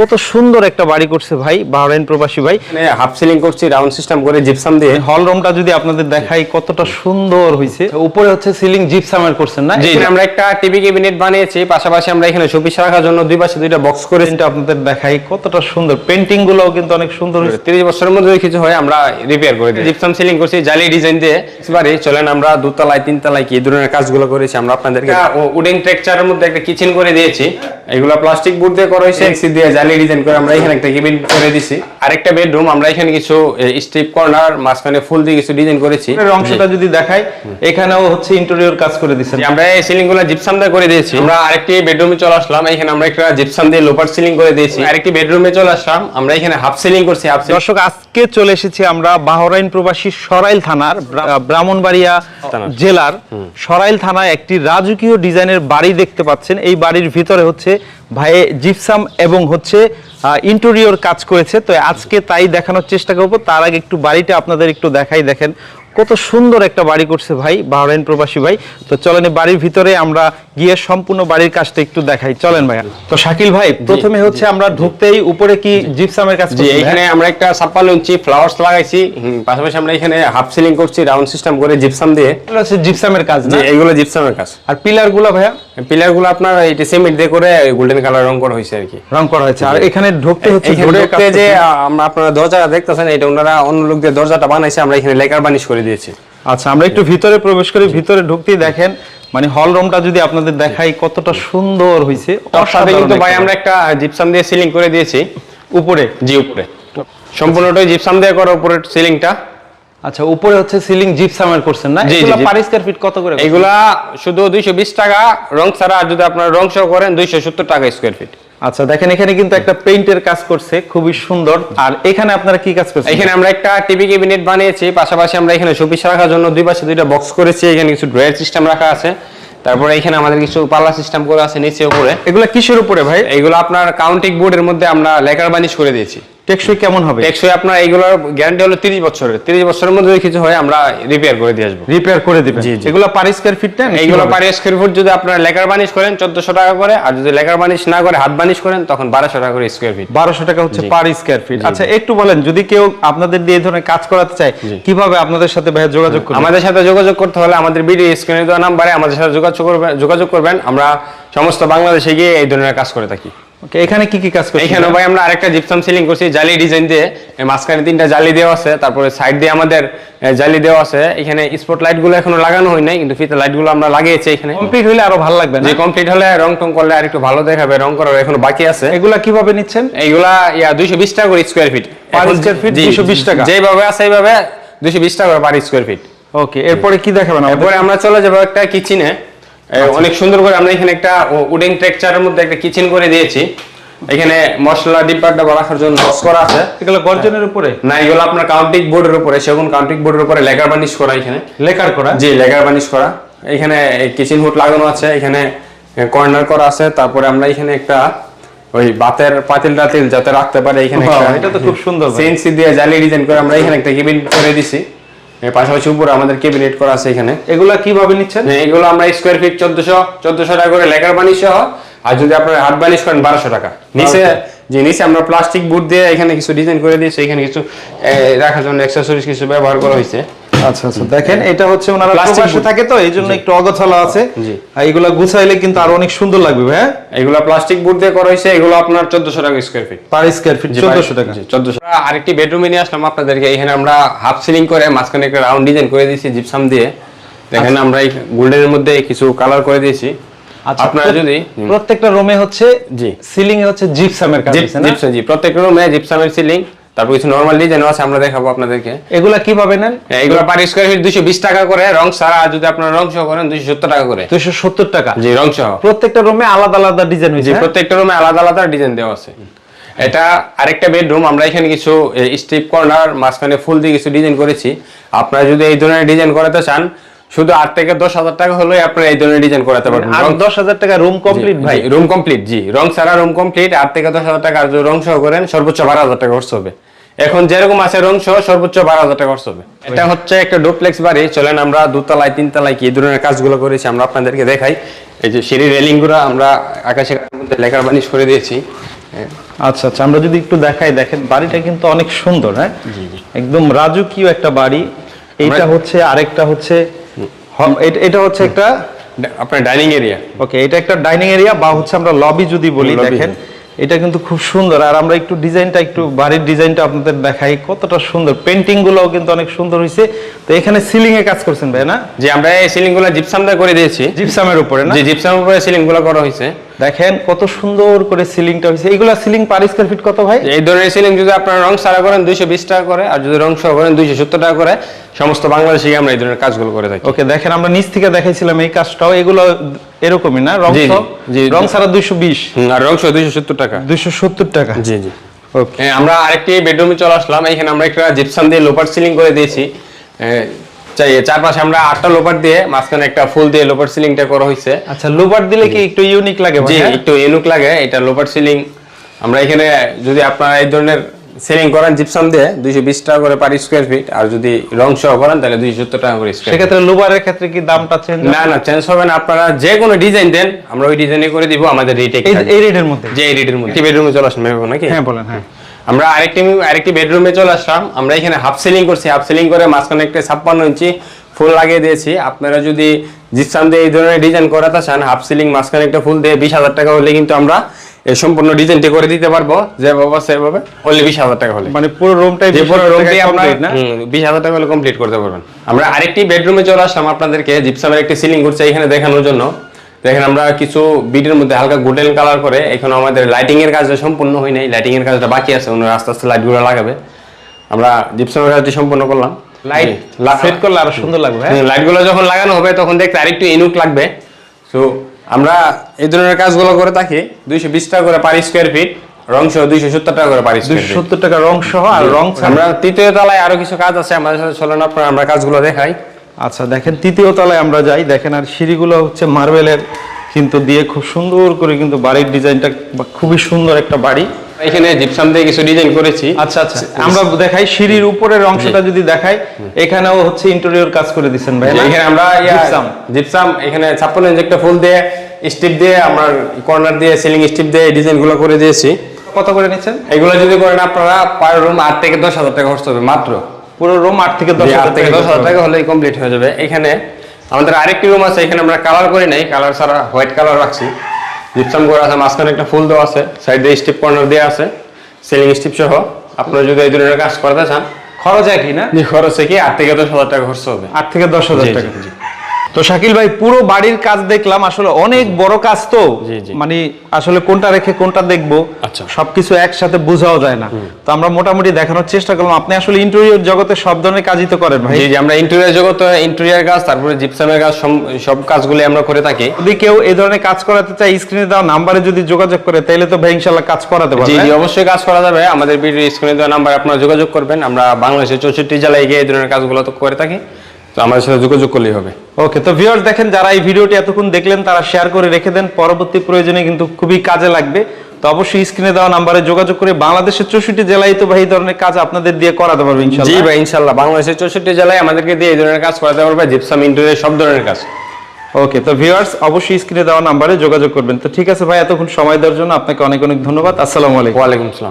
কত সুন্দর একটা বাড়ি করছে ভাই বাহরাইন প্রবাসী ভাই। হাফ সিলিং করছি রাউন্ড সিস্টেম করে জিপসাম দিয়ে। হল রুমটা যদি আপনাদের দেখাই কতটা সুন্দর হয়েছে উপরে হচ্ছে সিলিং জিপসামের করছেন না? এখানে আমরা একটা টিভি ক্যাবিনেট বানিয়েছি পাশাপাশি আমরা এখানে শোপিস রাখার জন্য দুই পাশে দুইটা বক্স করে এটা আপনাদের দেখাই কতটা সুন্দর। পেন্টিং গুলোও কিন্তু অনেক সুন্দর হয়েছে তিরিশ বছরের মধ্যে কিছু হয় আমরা রিপেয়ার করে দিই। জিপসাম সিলিং করছি জালি ডিজাইন দিয়ে। এবারে চলেন আমরা দুতলায় তিনতলায় কি এই ধরনের কাজগুলো করেছি আমরা আপনাদেরকে উডিং টেক্সচারের মধ্যে একটা কিচেন করে দিয়েছি। এগুলো প্লাস্টিক বোর্ড দিয়ে করা হয়েছে এক্সি দিয়ে জালি ডিজাইন করে আমরা এখানে একটা কেবিন করে দিছি। আরেকটা বেডরুম আমরা এখানে কিছু স্ট্রিপ কর্নার মাঝখানে ফুল দিয়ে কিছু ডিজাইন করেছি। অংশটা যদি দেখাই এখানেও হচ্ছে ইন্টেরিয়র কাজ করে দিচ্ছেন জি, আমরা এই সিলিংগুলো জিপসাম দিয়ে করে দিয়েছি। আমরা আরেকটি বেডরুমে চলে আসলাম এখানে আমরা একটা জিপসাম দিয়ে লোপার সিলিং করে দিয়েছি। আরেকটি বেডরুমে চলে আসলাম আমরা এখানে হাফ সিলিং করছি হাফ দর্শক আজকে চলে এসেছি আমরা বাহরাইন প্রবাসী সরাইল থানার ব্রাহ্মণবাড়িয়া জেলার সরাইল থানায় একটি রাজকীয় ডিজাইনের বাড়ি দেখতে পাচ্ছেন। এই বাড়ির ভিতরে হচ্ছে ভাই, জিপসাম এবং হচ্ছে ইন্টেরিয়র কাজ করেছে। তো আজকে তাই দেখানোর চেষ্টা করব। তার আগে একটু বাড়িটা আপনাদের একটু দেখাই দেখেন। কত সুন্দর একটা বাড়ি করছে ভাই, বাহরাইন প্রবাসী ভাই। তো চলেন বাড়ির ভিতরে আমরা গিয়ে সম্পূর্ণ বাড়ির কাজটা একটু দেখাই। চলেন ভাইয়া। তো শাকিল ভাই প্রথমে হচ্ছে আমরা ঢুকতেই উপরে কি জিপসামের কাজ জি এখানে হ্যাঁ? আমরা একটা ছাপ্পান্ন ইঞ্চি ফ্লাওয়ার্স লাগাইছি। পাশাপাশি আমরা এখানে হাফ সিলিং করছি রাউন্ড সিস্টেম করে জিপসাম দিয়ে। এগুলো হচ্ছে জিপসামের কাজ না? যে এইগুলো জিপসামের কাজ। আর পিলারগুলো ভাইয়া? পিলারগুলো আপনার এইটি সিমেন্ট দিয়ে করে গোল্ডেন কালার রং করা হয়েছে আর কি। রং করা হয়েছে। আর এখানে ঢুকতে হচ্ছে এখানে ঢুকতে যে আমরা আপনারা দরজা দেখতেছেন এটা ওনারা অন্য লোক দিয়ে দরজাটা বানাইছে আমরা এখানে লেকার বানিশ করে দিয়েছি। আচ্ছা আমরা একটু ভিতরে প্রবেশ করি ভিতরে ঢুকতেই দেখেন মানে হল রুমটা যদি আপনাদের দেখাই কতটা সুন্দর হয়েছে অসাধারণ কিন্তু ভাই আমরা একটা জিপসাম দিয়ে সিলিং করে দিয়েছি। উপরে জি উপরে। সম্পূর্ণটাই জিপসাম দিয়ে করা উপরে সিলিংটা আচ্ছা উপরে হচ্ছে সিলিং জিপসামের করছেন না? এগুলো পার স্কয়ার ফিট কত করে? এগুলা শুধু দুইশো বিশ টাকা রং ছাড়া আর যদি আপনারা রং সহ করেন দুইশো সত্তর টাকা স্কয়ার ফিট আচ্ছা দেখেন এখানে কিন্তু একটা পেইন্টের কাজ করছে খুবই সুন্দর। আর এখানে আপনারা কি কাজ করছেন? এখানে আমরা একটা টিভি ক্যাবিনেট বানিয়েছি পাশাপাশি আমরা এখানে শোপিস রাখার জন্য দুই পাশে দুইটা বক্স করেছি এখানে কিছু ড্রয়ার সিস্টেম রাখা আছে। তারপরে এখানে আমাদের কিছু পাল্লা সিস্টেম করে আছে নিচে উপরে। এগুলো কিসের উপরে ভাই? এগুলো আপনার কাউন্টিং বোর্ডের মধ্যে আমরা লেকার বানিশ করে দিয়েছি। টেকসই কেমন হবে? টেকসই আপনার এইগুলোর গ্যারান্টি হলো তিরিশ বছরের। তিরিশ বছরের মধ্যে কিছু হয় আমরা রিপেয়ার করে দিয়ে আসব। রিপেয়ার করে দিবেন। এগুলো পার স্কয়ার ফিট নেন এইগুলো পার স্কোয়ার ফুট যদি আপনার লেকার বানিশ করেন চোদ্দশো টাকা করে আর যদি লেকার বানিশ না করে হাত বানিশ করেন তখন বারোশো টাকা করে স্কোয়ার ফিট বারোশো টাকা হচ্ছে পার স্কয়ার ফিট আচ্ছা একটু বলেন যদি কেউ আপনাদের দিয়ে এই ধরনের কাজ করাতে চায় কীভাবে আপনাদের সাথে ভাইয়া যোগাযোগ করবে? আমাদের সাথে যোগাযোগ করতে হলে আমাদের ভিডিও স্ক্রিনে দেওয়া নাম্বারে আমাদের সাথে যোগাযোগ করবেন যোগাযোগ করবেন। আমরা সমস্ত বাংলাদেশে গিয়ে এই ধরনের কাজ করে থাকি। ওকে এখানে কি কি কাজ করছেন? এখানে ভাই আমরা আরেকটা জিপসাম সিলিং করছি জালি ডিজাইন দিয়ে। মাঝখানে তিনটা জালি দেওয়া আছে তারপরে সাইড দিয়ে আমাদের জালি দেওয়া আছে। এখানে স্পট লাইটগুলো এখনও লাগানো হয় নাই কিন্তু ফিতে লাইটগুলো আমরা লাগিয়েছি এখানে। কমপ্লিট হলে আরও ভালো লাগবে যে কমপ্লিট হলে রং টং করলে আর একটু ভালো দেখাবে রং করার এখনও বাকি আছে। এগুলা কীভাবে নিচ্ছেন? এইগুলা ইয়া দুইশো বিশ টাকা করে square feet Per square feet 220 টাকা? যেভাবে আছে এইভাবে দুইশো বিশ টাকা পার স্কোয়ার ফিট ওকে এরপরে কি দেখাবেন? এরপরে আমরা চলে যাব একটা কিচেনে অনেক সুন্দর করে আমরা এখানে একটা উডিং টেক্সচারের মধ্যে একটা কিচেন করে দিয়েছি। এখানে মশলা ডিব্বাটা রাখার জন্য বক্স করা আছে। এগুলো গর্জনের উপরে? না এগুলো আপনার কাউন্টিং বোর্ডের উপরে সেগুন কাউন্টিং বোর্ডের উপরে লেকার বানিশ করা এখানে। লেকার করা? জি লেকার বানিশ করা। এখানে কিচেন হুড লাগানো আছে এখানে কর্নার করা আছে। তারপরে আমরা এখানে একটা ওই বাতের পাতিল টাতিল যাতে রাখতে পারে এখানে এটা তো খুব সুন্দর ভাই। সিএনসি দিয়ে জালি ডিজাইন করে আমরা এখানে একটা কেবিন করে দিছি। পাশাপাশি উপরে আমাদের কেবিনেট করা আছে এখানে। এগুলো কীভাবে নিচ্ছেন? হ্যাঁ, এগুলো আমরা স্কোয়ার ফিট চোদ্দশো চোদ্দশো টাকা করে লেকার বানিশ সহ আর যদি আপনার হাত বানিশ করেন বারোশো টাকা। নিচে যে নিচে আমরা প্লাস্টিক বুট দিয়ে এখানে কিছু ডিজাইন করে দিয়েছি এখানে কিছু রাখার জন্য অ্যাক্সেসরিজ কিছু ব্যবহার করা হয়েছে। আচ্ছা আচ্ছা। দেখেন এটা হচ্ছে ওনারা প্রবাসে থাকে তো এই জন্য একটু অগোছালো আছে। আর এগুলা গুছাইলে কিন্তু আরও অনেক সুন্দর লাগবে ভাই এগুলো প্লাস্টিক বুট দিয়ে করা হয়েছে এগুলো আপনার চোদ্দশো টাকা square feet per square feet চোদ্দশো টাকা। চোদ্দশো। আরেকটি বেডরুমে নিয়ে আসলাম আপনাদেরকে এখানে আমরা হাফ সিলিং করে মাঝখানে একটা রাউন্ড ডিজাইন করে দিয়েছি জিপসাম দিয়ে। দেখেন আমরা এই গোল্ডেনের মধ্যে কিছু কালার করে দিয়েছি। আচ্ছা আপনারা যদি প্রত্যেকটা রুমে হচ্ছে জি। সিলিং এ হচ্ছে জিপসামের কাজ না? জি প্রত্যেকটা রুমে জিপসামের সিলিং তারপর কিছু নর্মাল ডিজাইন আছে আমরা দেখাবো আপনাদেরকে। এগুলা কীভাবে নেন? এগুলো পার স্কোয়ার ফিট দুইশো বিশ টাকা করে রং সারা আর যদি আপনারা রং সহ করেন দুইশো সত্তর টাকা করে। দুইশো সত্তর টাকা? জি রং সহ। প্রত্যেকটা রুমে আলাদা আলাদা ডিজাইন জি হয়েছে হ্যাঁ? প্রত্যেকটা রুমে আলাদা আলাদা ডিজাইন দেওয়া আছে। এটা আরেকটা বেডরুম আমরা এখানে কিছু স্টিপ কর্নার মাঝখানে ফুল দিয়ে কিছু ডিজাইন করেছি। আপনারা যদি এই ধরনের ডিজাইন করাতে চান শুধু আট থেকে দশ হাজার টাকা হলেই আপনারা এই ধরনের ডিজাইন করাতে পারবেন। আর দশ হাজার টাকা রুম কমপ্লিট ভাই। রুম কমপ্লিট জি। রং সারা রুম কমপ্লিট আট থেকে দশ হাজার টাকা আর যদি রং সহ করেন সর্বোচ্চ বারো হাজার টাকা খরচ হবে। এখন যেরকম আছে রং সহ সর্বোচ্চ বারো হাজার টাকা খরচ হবে। এটা হচ্ছে একটা ডুপ্লেক্স বাড়ি। চলেন আমরা দুতলায় তিনতলায় কি ধরনের কাজগুলো করেছি আমরা আপনাদেরকে দেখাই। এই যে সিঁড়ি রেলিংগুলো আমরা আকাশে লেখার বানিশ করে দিয়েছি। আচ্ছা আচ্ছা আমরা যদি একটু দেখাই দেখেন বাড়িটা কিন্তু অনেক সুন্দর হ্যাঁ? একদম রাজকীয় একটা বাড়ি। এইটা হচ্ছে আরেকটা হচ্ছে এটা- হচ্ছে একটা আপনার ডাইনিং এরিয়া। ওকে এটা একটা ডাইনিং এরিয়া বা হচ্ছে আমরা লবি যদি বলি দেখেন এটা কিন্তু খুব সুন্দর। আর আমরা একটু ডিজাইনটা একটু বাড়ির ডিজাইনটা আপনাদের দেখাই কতটা সুন্দর। পেন্টিং গুলোও কিন্তু অনেক সুন্দর হয়েছে তো এখানে সিলিং এ কাজ করছেন ভাই না? যে আমরা এই সিলিংগুলো জিপসাম দিয়ে করে দিয়েছি। জিপসামের উপরে না? জি জিপসামের উপরে সিলিংগুলো করা হয়েছে দেখেন কত সুন্দর করে সিলিংটা হয়েছে। এইগুলা সিলিং পার স্কয়ার ফিট কত ভাই? এই ধরনের সিলিং যদি আপনারা রং সারা করেন দুইশো বিশ টাকা করে আর যদি রং সহ করেন দুইশো সত্তর টাকা করে সমস্ত বাংলাদেশে আমরা এই ধরনের কাজগুলো করে থাকি। ওকে দেখেন আমরা নিচ থেকে দেখাইছিলাম এই কাজটাও এগুলো এরকমই না? রং সহ? রং বিশ? হুম, আর রং সহ দুইশো সত্তর টাকা। দুইশো সত্তর টাকা? জি জি। ওকে। হ্যাঁ, আমরা আরেকটি বেডরুমে চলে আসলাম। এখানে আমরা একটা জিপসাম দিয়ে লোপার সিলিং করে দিয়েছি। চাই চারপাশে আমরা আটটা লোপার দিয়ে মাঝখানে একটা ফুল দিয়ে লোপার সিলিংটা করা হয়েছে। আচ্ছা লোবার দিলে কি একটু ইউনিক লাগে জি? একটু ইউনিক লাগে এটা লোপার সিলিং আমরা এখানে যদি আপনারা এই ধরনের সিলিং করেন জিপসাম দিয়ে দুইশো বিশ টাকা করে পার স্কোয়ার ফিট আর যদি রং সহ করেন তাহলে দুইশো সত্তর টাকা করে স্কোয়ার সেক্ষেত্রে লোবারের ক্ষেত্রে কি দামটা চেঞ্জ না না চেঞ্জ হবে না আপনারা যে কোনো ডিজাইন দেন আমরা ওই ডিজাইনে করে দিব আমাদের রিটেক এই রেটের মধ্যে? যে এই রেটের মধ্যে। বেডরুমে চলে আসলাম নাকি? হ্যাঁ বলেন হ্যাঁ। আমরা আরেকটি আরেকটি বেডরুমে চলে আসলাম। আমরা এখানে হাফ সিলিং করছি। হাফ সিলিং করে মাঝখানে একটা ছাপ্পান্ন ইঞ্চি ফুল লাগিয়ে দিয়েছি। আপনারা যদি জিপসাম দিয়ে এই ধরনের ডিজাইন করাতে চান হাফ সিলিং মাঝখানে একটা ফুল দিয়ে বিশ হাজার টাকা হলে কিন্তু আমরা এই সম্পূর্ণ ডিজাইনটি করে দিতে পারব। যেভাবে সেভাবে অনলি বিশ হাজার টাকা হলে। মানে পুরো রুমটাই যে পুরো রুমটি আপনার বিশ হাজার টাকা হলে কমপ্লিট করতে পারবেন। আমরা আরেকটি বেডরুমে চলে আসলাম আপনাদেরকে। জিপসামের একটি সিলিং করছে এখানে দেখানোর জন্য। দেখেন আমরা কিছু বিটের মধ্যে হালকা গোল্ডেন কালার করে এখন আমাদের লাইটিং এর কাজটা সম্পূর্ণ হয় নাই। লাইটিং এর কাজটা বাকি আছে ওনারা আস্তে আস্তে লাইটগুলো লাগাবে। আমরা জিপসামের কাজটি সম্পূর্ণ করলাম। লাইট সেট করলে আরও সুন্দর লাগবে হ্যাঁ? লাইটগুলো যখন লাগানো হবে তখন দেখতে আরেকটু ইনুক লাগবে। তো আমরা এই ধরনের কাজগুলো করে থাকি। দুইশো বিশ টাকা করে পার স্কোয়ার ফিট রং সহ দুইশো সত্তর টাকা করে পার স্কোয়ার দুইশো সত্তর টাকা রং সহ আর রং আমরা তৃতীয় তলায় আরও কিছু কাজ আছে আমাদের সাথে চলেন আপনার আমরা কাজগুলো দেখাই। আচ্ছা দেখেন তৃতীয় তলায় আমরা যাই। দেখেন আর সিঁড়িগুলো হচ্ছে মার্বেলের কিন্তু দিয়ে খুব সুন্দর করে কিন্তু বাড়ির ডিজাইনটা খুবই সুন্দর একটা বাড়ি। এখানে জিপসাম দিয়ে কিছু ডিজাইন করেছি। আচ্ছা আচ্ছা আমরা দেখাই সিঁড়ির উপরের অংশটা যদি দেখাই এখানেও হচ্ছে ইন্টেরিয়র কাজ করে দিচ্ছেন ভাই এখানে আমরা Gypsum। জিপসাম এখানে ছাপ্পান্ন ইঞ্চি একটা ফুল দিয়ে স্টিপ দিয়ে আমরা কর্নার দিয়ে সিলিং স্টিপ দিয়ে ডিজাইনগুলো করে দিয়েছি। কত করে নিচ্ছেন? এগুলো যদি করেন আপনারা পার রুম আট থেকে দশ হাজার টাকা খরচ হবে মাত্র। পুরো রুম আট থেকে দশ হাজার থেকে দশ হাজার টাকা হলেই কমপ্লিট হয়ে যাবে। এখানে আমাদের আরেকটি রুম আছে এখানে আমরা কালার করি নাই কালার ছাড়া হোয়াইট কালার রাখছি। জিপসাম করে আছে মাঝখানে একটা ফুল দেওয়া আছে সাইড দিয়ে স্টিপ কর্নার দেওয়া আছে সেলিং স্টিপ সহ। আপনারা যদি এই ধরনের কাজ করতে চান খরচ একই না? খরচে কি আট থেকে দশ হাজার টাকা খরচ হবে। আট থেকে দশ হাজার টাকা। তো শাকিল ভাই পুরো বাড়ির কাজ দেখলাম আসলে অনেক বড় কাজ তো। মানে আসলে কোনটা রেখে কোনটা দেখব আচ্ছা। সবকিছু একসাথে বোঝাও যায় না। তো আমরা মোটামুটি দেখানোর চেষ্টা করলাম। আপনি আসলে ইন্টেরিয়র জগতে সব ধরনের কাজই তো করেন ভাই। জি আমরা ইন্টেরিয়ার জগতে ইন্টেরিয়ার কাজ তারপরে জিপসামের কাজ সব কাজগুলি আমরা করে থাকি। যদি কেউ এই ধরনের কাজ করাতে চায় স্ক্রিনে দেওয়া নাম্বারে যদি যোগাযোগ করে তাহলে তো ভাই ইনশাল্লাহ কাজ করাতে পারবে। জি অবশ্যই কাজ করা যাবে। আমাদের ভিডিও স্ক্রিনে দেওয়া নাম্বার আপনারা যোগাযোগ করবেন। আমরা বাংলাদেশের চৌষট্টি জেলায় গিয়ে এই ধরনের কাজগুলো তো করে থাকি। তো আমাদের সাথে যোগাযোগ করলেই হবে। ওকে তো ভিউয়ার্স দেখেন যারা এই ভিডিওটি এতক্ষণ দেখলেন তারা শেয়ার করে রেখে দেন। পরবর্তী প্রয়োজনে কিন্তু খুবই কাজে লাগবে। তো অবশ্যই স্ক্রিনে দেওয়া নাম্বারে যোগাযোগ করে বাংলাদেশের চৌষট্টি জেলায় তো ভাই এই ধরনের কাজ আপনাদের দিয়ে করাতে পারবে ইনশাল্লাহ। জি ভাই ইনশাল্লাহ। বাংলাদেশের চৌষট্টি জেলায় আমাদেরকে দিয়ে এই ধরনের কাজ করাতে পারবে জিপসাম ইন্টেরিয়ার সব ধরনের কাজ। ওকে তো ভিউয়ার্স অবশ্যই স্ক্রিনে দেওয়া নাম্বারে যোগাযোগ করবেন। তো ঠিক আছে ভাই এতক্ষণ সময় দেওয়ার জন্য আপনাকে অনেক অনেক ধন্যবাদ। আসসালামু আলাইকুম। ওয়ালাইকুম আসসালাম।